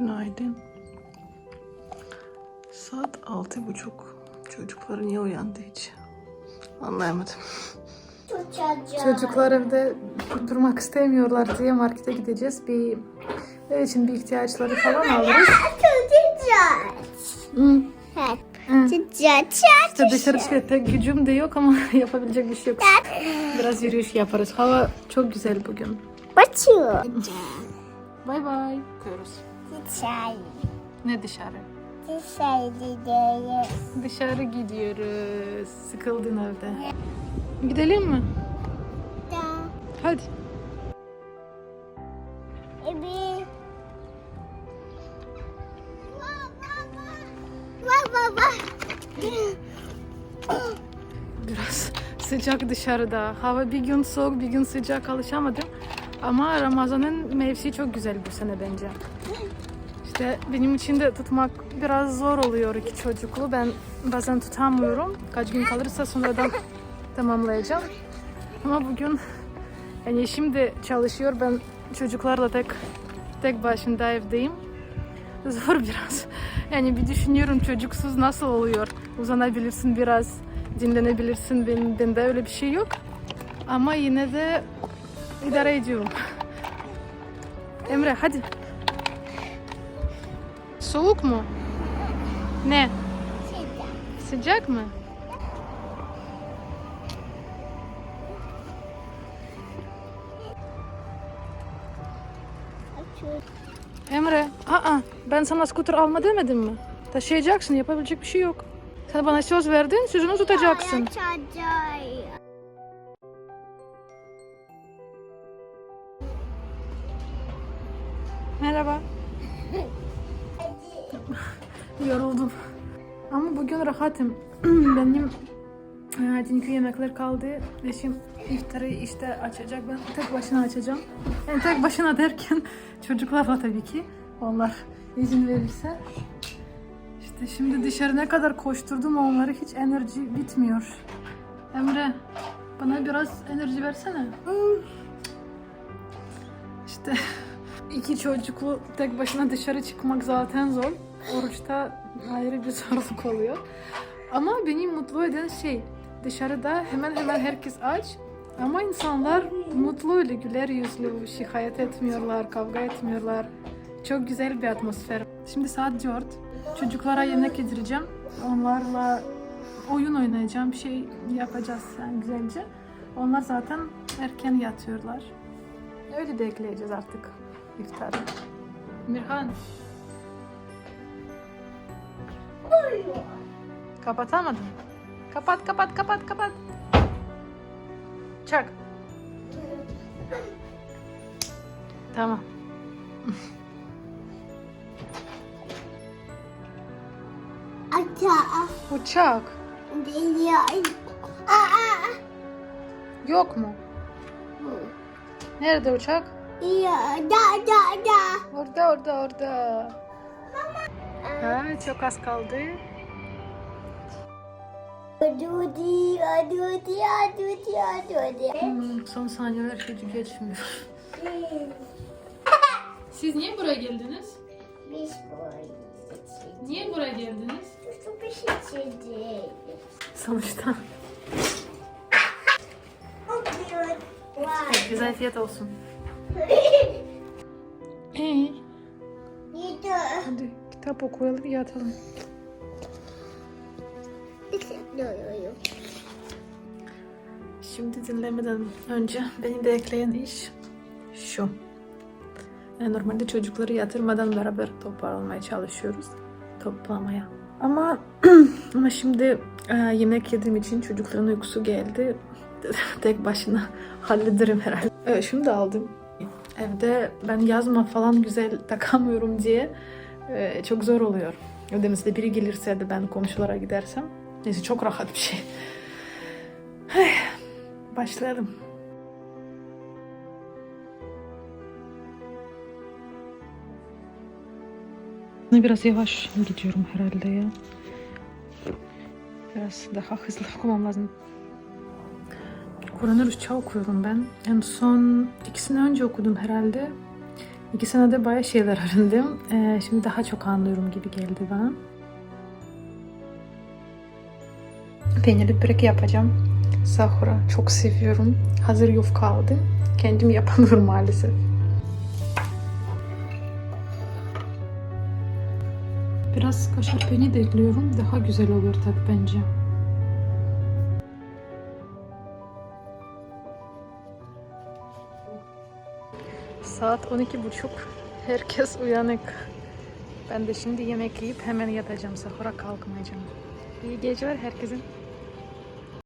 Günaydın. Saat altı buçuk. Çocuklar niye uyandı hiç? Anlayamadım. Çocuklar evde durmak istemiyorlar diye markete gideceğiz. Bir ev için bir ihtiyaçları falan alırız. Hı. İşte dışarı çıkıyor. Pek gücüm de yok ama yapabilecek bir şey yok. Biraz yürüyüş yaparız. Hava çok güzel bugün. Bakıyor. Bay bay. Bakıyoruz. Dışarı. Ne dışarı? Dışarı gidiyoruz. Dışarı gidiyoruz. Sıkıldın evde. Gidelim mi? Da. Hadi. Evet. Baba. Baba. Biraz sıcak dışarıda. Hava bir gün soğuk bir gün sıcak alışamadım. Ama Ramazan'ın mevsimi çok güzel bu sene bence. İşte benim için de tutmak biraz zor oluyor iki çocuklu. Ben bazen tutamıyorum. Kaç gün kalırsa sonradan tamamlayacağım. Ama bugün yani şimdi çalışıyor. Ben çocuklarla tek tek başında evdeyim. Zor biraz. Yani bir düşünüyorum çocuksuz nasıl oluyor. Uzanabilirsin biraz, dinlenebilirsin. Benim, bende öyle bir şey yok. Ama yine de idare ediyorum. Emre hadi. Soğuk mu? Ne? Sıcak mı? Emre, aa ben sana skuter alma demedim mi? Taşıyacaksın, yapabilecek bir şey yok. Sen bana söz verdin, sözünü tutacaksın. Merhaba. Yoruldum. Ama bugün rahatım. Benim e, dünkü yemekler kaldı. Eşim iftarı işte açacak. Ben tek başına açacağım. Yani tek başına derken çocuklarla tabii ki. Onlar izin verirse. İşte şimdi dışarı ne kadar koşturdum onları hiç enerji bitmiyor. Emre bana biraz enerji versene. İşte iki çocuklu tek başına dışarı çıkmak zaten zor. Oruçta ayrı bir zorluk oluyor. Ama beni mutlu eden şey dışarıda hemen hemen herkes aç ama insanlar mutlu öyle güler yüzlü, şikayet etmiyorlar, kavga etmiyorlar. Çok güzel bir atmosfer. Şimdi saat 4. Çocuklara yemek yedireceğim. Onlarla oyun oynayacağım. Bir şey yapacağız yani güzelce. Onlar zaten erken yatıyorlar. Öyle bekleyeceğiz artık iftarı. Mirhan. Kapatamadım. Kapat kapat kapat kapat. Çak. Tamam. Uçak. Aa. Yok mu? Nerede uçak? Ya da da da. Orada orada orada. Ha, çok az kaldı. Adudi, adudi, adudi, adudi. Hmm, son saniyeler hiç geçmiyor. Siz niye buraya geldiniz? Biz böyle Niye buraya geldiniz? Çok bir şey çizdik. Sonuçta. Güzel fiyat olsun. hadi kitap okuyalım yatalım. Şimdi dinlemeden önce beni de ekleyen iş şu. Yani normalde çocukları yatırmadan beraber toparlamaya çalışıyoruz. Toplamaya. Ama ama şimdi e, yemek yediğim için çocukların uykusu geldi. Tek başına hallederim herhalde. Evet, da aldım. Evde ben yazma falan güzel takamıyorum diye e, çok zor oluyor. Mesela biri gelirse de ben komşulara gidersem. Neyse çok rahat bir şey. Başlayalım. Biraz yavaş gidiyorum herhalde ya. Biraz daha hızlı okumam lazım. Kur'an Rusça okuyorum ben. En son ikisini önce okudum herhalde. İki senede bayağı şeyler öğrendim. Ee, şimdi daha çok anlıyorum gibi geldi bana. Peynirli börek yapacağım. Sahura çok seviyorum. Hazır yufka aldım. Kendim yapamıyorum maalesef. Biraz kaşar peynir de ekliyorum. Daha güzel olur tat bence. Saat 12.30. Herkes uyanık. Ben de şimdi yemek yiyip hemen yatacağım. Sahura kalkmayacağım. İyi geceler herkese.